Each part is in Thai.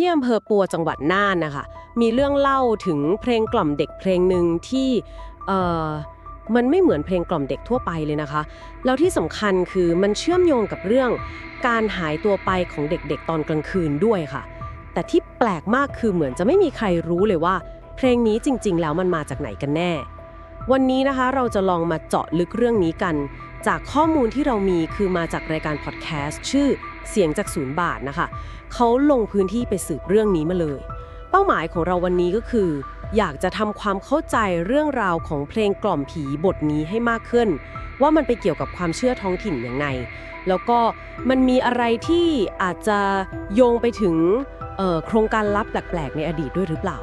ที่อำเภอปัวจังหวัดน่านนะคะ มีเรื่องเล่าถึงเพลงกล่อมเด็กเพลงหนึ่งที่เอ่อมันไม่เหมือนเพลงกล่อมเด็กทั่วไปเลยนะคะ แล้วที่สำคัญคือมันเชื่อมโยงกับเรื่องการหายตัวไปของเด็กๆ ตอนกลางคืนด้วยค่ะ แต่ที่แปลกมากคือเหมือนจะไม่มีใครรู้เลยว่า เพลงนี้จริง ๆ แล้วมันมาจากไหนกันแน่ วันนี้นะคะเราจะลองมาเจาะลึกเรื่องนี้กัน จากข้อมูลที่เรามีคือมาจากรายการพอดแคสต์ชื่อ เสียงจากศูนย์บาทนะคะ เขาลงพื้นที่ไปสืบเรื่องนี้มาเลย เป้าหมายของเราวันนี้ก็คือ อยากจะทำความเข้าใจเรื่องราวของเพลงกล่อมผีบทนี้ให้มากขึ้น ว่ามันไปเกี่ยวกับความเชื่อท้องถิ่นอย่างไง แล้วก็มันมีอะไรที่อาจจะโยงไปถึงโครงการลับแปลกๆ ในอดีตด้วยหรือเปล่า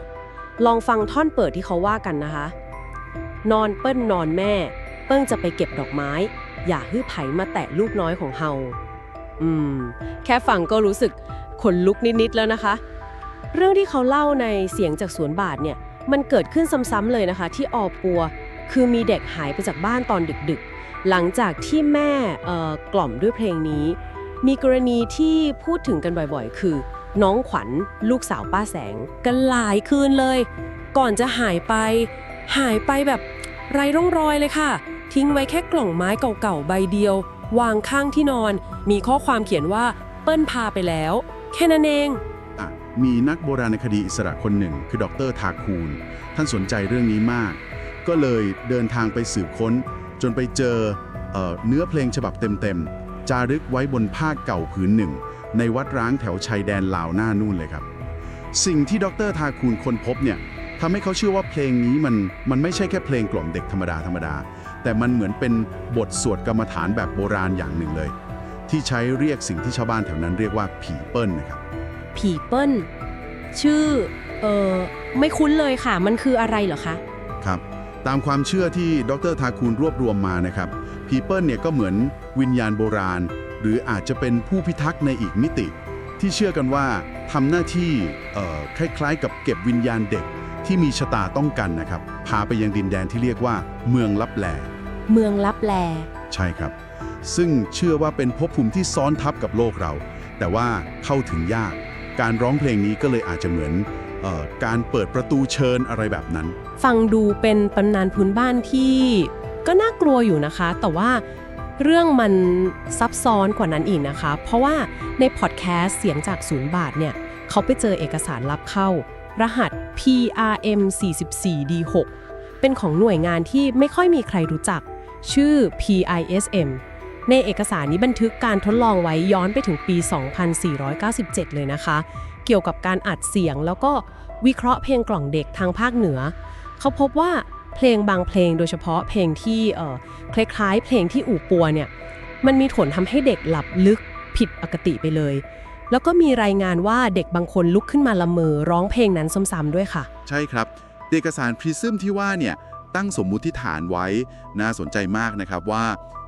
ลองฟังท่อนเปิดที่เขาว่ากันนะคะ นอนเปิ้นนอนแม่ เปิ้งจะไปเก็บดอกไม้ อย่าฮื้อไผมาแตะลูกน้อยของเฮา อืม แค่ฟังก็รู้สึกขนลุกนิด ๆ แล้วนะคะ เรื่องที่เขาเล่าในเสียงจากสวนบาทเนี่ย มันเกิดขึ้นซ้ำๆเลยนะคะ ที่ออปัว คือมีเด็กหายไปจากบ้านตอนดึก ๆ หลังจากที่แม่กล่อมด้วยเพลงนี้ มีกรณีที่พูดถึงกันบ่อยๆ คือ น้องขวัญลูกสาวป้าแสง กันหลายคืนเลย ก่อนจะหายไป หายไปแบบไร้ร่องรอยเลยค่ะ ทิ้งไว้แค่กล่องไม้เก่าๆใบเดียว วางข้างที่นอน มีข้อความเขียนว่า เปิ้ลพาไปแล้ว แค่นั้นเอง อะมีนักโบราณคดีอิสระคนหนึ่ง คือดรทาคูล ท่านสนใจเรื่องนี้มาก ก็เลยเดินทางไปสืบค้น จนไปเจอเออเนื้อเพลงฉบับเต็มๆ จารึกไว้บนผ้าเก่าผืนหนึ่ง ในวัดร้างแถวชายแดนลาวหน้านู่นเลยครับ สิ่งที่ดรทาคูลค้นพบเนี่ยทำให้เขาเชื่อว่าเพลงนี้มันมันไม่ใช่แค่เพลงกล่อมเด็กธรรมดาธรรมดา แต่มันเหมือนเป็นบทสวดกรรมฐานแบบโบราณอย่างหนึ่งเลย ที่ใช้เรียกสิ่งที่ชาวบ้านแถวนั้นเรียกว่าผีเปิ้ลนะครับ ผีเปิ้ล ชื่อ เออไม่คุ้นเลยค่ะ มันคืออะไรเหรอคะ ครับ ตามความเชื่อที่ดรทาคูลรวบรวมมานะครับพีเปิลเนี่ยก็เหมือนวิญญาณโบราณ หรืออาจจะเป็นผู้พิทักษ์ในอีกมิติ ที่เชื่อกันว่าทำหน้าที่เอ่อคล้ายๆ กับเก็บวิญญาณเด็กที่มีชะตาต้องกันนะครับ พาไปยังดินแดนที่เรียกว่าเมืองลับแล เมืองลับแล ใช่ครับ ซึ่งเชื่อว่าเป็นภพภูมิที่ซ้อนทับกับโลกเรา แต่ว่าเข้าถึงยาก การร้องเพลงนี้ก็เลยอาจจะเหมือนเออการเปิดประตูเชิญอะไรแบบนั้น ฟังดูเป็นตำนานพื้นบ้านที่ก็น่ากลัวอยู่นะคะ แต่ว่าเรื่องมันซับซ้อนกว่านั้นอีกนะคะ เพราะว่าในพอดแคสต์เสียงจากศูนย์บาทเนี่ย เขาไปเจอเอกสารลับเข้า รหัส PRM 44 D6 เป็นของหน่วยงานที่ไม่ค่อยมีใครรู้จัก ชื่อ PISM ในเอกสารนี้บันทึกการทดลองไว้ย้อนไปถึงปี 2497 เลยนะคะ เกี่ยวกับการอัดเสียงแล้วก็วิเคราะห์เพลงกล่องเด็กทางภาคเหนือ เขาพบว่าเพลงบางเพลงโดยเฉพาะเพลงที่เออคล้ายๆ เพลงที่อู่ปัวเนี่ย มันมีผลทำให้เด็กหลับลึกผิดปกติไปเลย แล้วก็มีรายงานว่าเด็กบางคนลุกขึ้นมาละเมอร้องเพลงนั้นซ้ำๆด้วยค่ะ ใช่ครับ เอกสารพริซึมที่ว่าเนี่ย ตั้งสมมุติฐานไว้ น่าสนใจมากนะครับว่า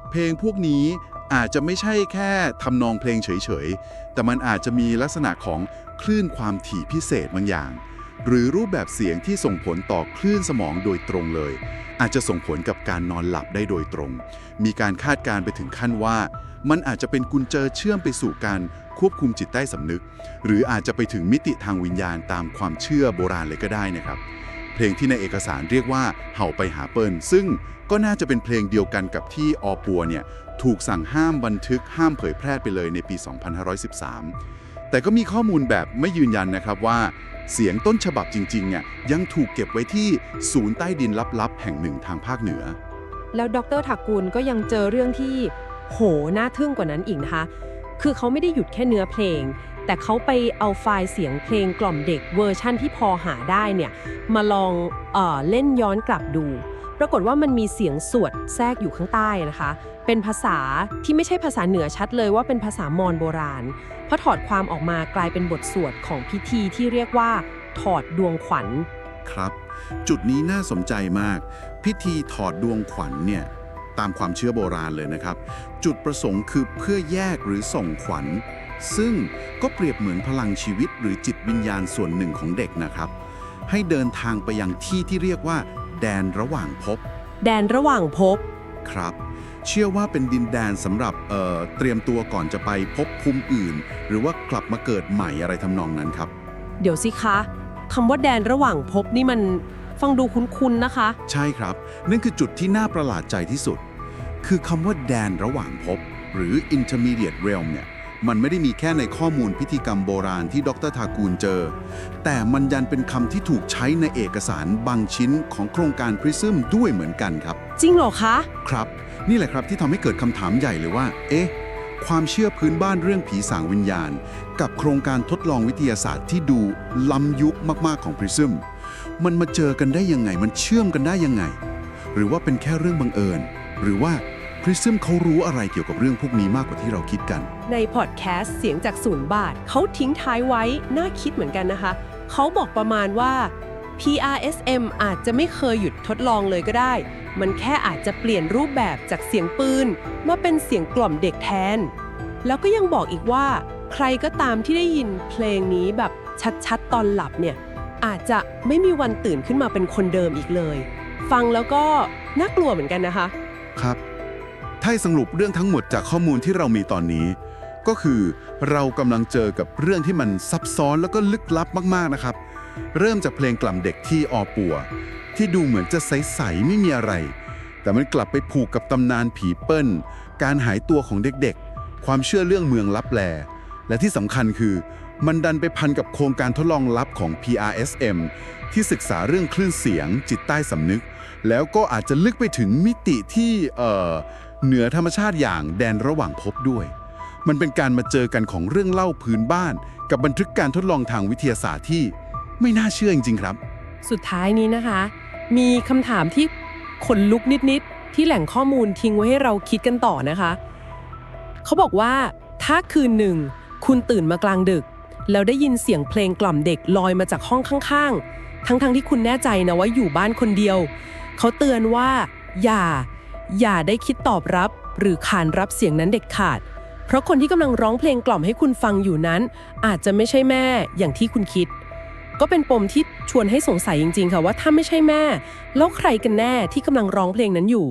เพลงพวกนี้อาจจะไม่ใช่แค่ทำนองเพลงเฉยๆ แต่มันอาจจะมีลักษณะของคลื่นความถี่พิเศษบางอย่าง หรือรูปแบบเสียงที่ส่งผลต่อคลื่นสมองโดยตรงเลย อาจจะส่งผลกับการนอนหลับได้โดยตรง มีการคาดการณ์ไปถึงขั้นว่า มันอาจจะเป็นกุญแจเชื่อมไปสู่การควบคุมจิตใต้สำนึก หรืออาจจะไปถึงมิติทางวิญญาณตามความเชื่อโบราณเลยก็ได้นะครับ เพลงที่ในเอกสารเรียกว่าเห่าไปหาเปิลซึ่งก็น่าจะเป็นเพลงเดียวกันกับที่อปัวเนี่ยถูกสั่งห้ามบันทึกห้ามเผยแพร่ไปเลยในปี 2513 แต่ก็มีข้อมูลแบบไม่ยืนยันนะครับว่า เสียงต้นฉบับจริงๆอะยังถูกเก็บไว้ที่ศูนย์ใต้ดินลับๆ แห่งหนึ่งทางภาคเหนือ แล้วดรถักกุลก็ยังเจอเรื่องที่โหน่าทึ่งกว่านั้นอีกนะคะ คือเขาไม่ได้หยุดแค่เนื้อเพลง แต่เขาไปเอาไฟล์เสียงเพลงกล่อมเด็กเวอร์ชั่นที่พอหาได้เนี่ยมาลองเออเล่นย้อนกลับดู ปรากฏว่ามันมีเสียงสวดแทรกอยู่ข้างใต้นะคะ เป็นภาษาที่ไม่ใช่ภาษาเหนือชัดเลยว่าเป็นภาษามอญโบราณพอถอดความออกมากลายเป็นบทสวดของพิธีที่เรียกว่า ถอดดวงขวัญครับ จุดนี้น่าสนใจมาก พิธีถอดดวงขวัญเนี่ยตามความเชื่อโบราณเลยนะครับ จุดประสงค์คือเพื่อแยกหรือส่งขวัญ ซึ่งก็เปรียบเหมือนพลังชีวิตหรือจิตวิญญาณส่วนหนึ่งของเด็กนะครับ ให้เดินทางไปยังที่ที่เรียกว่า แดนระหว่างภพแดนระหว่างภพครับ เชื่อว่าเป็นดินแดนสำหรับเอ่อเตรียมตัวก่อนจะไปพบภูมิอื่น หรือว่ากลับมาเกิดใหม่อะไรทำนองนั้นครับอเดี๋ยวสิคะคำว่าแดนระหว่างภพนี่มันฟังดูคุ้นๆนะคะ ใช่ครับ นั่นคือจุดที่น่าประหลาดใจที่สุด คือคำว่าแดนระหว่างภพหรือ intermediate realm เนี่ย มันไม่ได้มีแค่ในข้อมูลพิธีกรรมโบราณที่ดรทากูลเจอ แต่มันยันเป็นคำที่ถูกใช้ในเอกสารบางชิ้นของโครงการ PRISM ด้วยเหมือนกันครับ จริงเหรอคะ ครับ นี่แหละครับที่ทำให้เกิดคำถามใหญ่เลยว่า เอ๊ะ ความเชื่อพื้นบ้านเรื่องผีสางวิญญาณ กับโครงการทดลองวิทยาศาสตร์ที่ดูล้ำยุคมากๆของ PRISM มันมาเจอกันได้ยังไง มันเชื่อมกันได้ยังไง หรือว่าเป็นแค่เรื่องบังเอิญ หรือว่า PRISM เขารู้อะไรเกี่ยวกับเรื่องพวกนี้มากกว่าที่เราคิดกัน ในพอดแคสต์เสียงจากศูนย์บาท เขาทิ้งท้ายไว้ น่าคิดเหมือนกันนะคะ เขาบอกประมาณว่า PRSM อาจจะไม่เคยหยุดทดลองเลยก็ได้ มันแค่อาจจะเปลี่ยนรูปแบบจากเสียงปืน มาเป็นเสียงกล่อมเด็กแทน แล้วก็ยังบอกอีกว่า ใครก็ตามที่ได้ยินเพลงนี้แบบชัดๆ ตอนหลับเนี่ย อาจจะไม่มีวันตื่นขึ้นมาเป็นคนเดิมอีกเลย ฟังแล้วก็น่ากลัวเหมือนกันนะคะ ครับ ถ้าสรุปเรื่องทั้งหมดจากข้อมูลที่เรามีตอนนี้ ก็คือเรากำลังเจอกับเรื่องที่มันซับซ้อนแล้วก็ลึกลับมากๆนะครับ เริ่มจากเพลงกล่ำเด็กที่ออปัว ที่ดูเหมือนจะใสๆไม่มีอะไร แต่มันกลับไปผูกกับตำนานผีเปิ้ล การหายตัวของเด็กๆ ความเชื่อเรื่องเมืองลับแล และที่สำคัญคือ มันดันไปพันกับโครงการทดลองลับของ PRSM ที่ศึกษาเรื่องคลื่นเสียงจิตใต้สำนึก แล้วก็อาจจะลึกไปถึงมิติที่เอ่อ เหนือธรรมชาติอย่างแดนระหว่างภพด้วย มันเป็นการมาเจอกันของเรื่องเล่าพื้นบ้าน กับบันทึกการทดลองทางวิทยาศาสตร์ที่ไม่น่าเชื่อจริงๆครับ สุดท้ายนี้นะคะ มีคำถามที่ขนลุกนิดๆที่แหล่งข้อมูลทิ้งไว้ให้เราคิดกันต่อนะคะ เขาบอกว่าถ้าคืนหนึ่ง คุณตื่นมากลางดึก แล้วได้ยินเสียงเพลงกล่อมเด็กลอยมาจากห้องข้างๆ ทั้งๆที่คุณแน่ใจนะว่าอยู่บ้านคนเดียว เขาเตือนว่า อย่า อย่าได้คิดตอบรับ หรือขานรับเสียงนั้นเด็ดขาด เพราะคนที่กำลังร้องเพลงกล่อมให้คุณฟังอยู่นั้น อาจจะไม่ใช่แม่อย่างที่คุณคิด ก็เป็นปมที่ชวนให้สงสัยจริง ๆ ค่ะว่าถ้าไม่ใช่แม่ แล้วใครกันแน่ที่กำลังร้องเพลงนั้นอยู่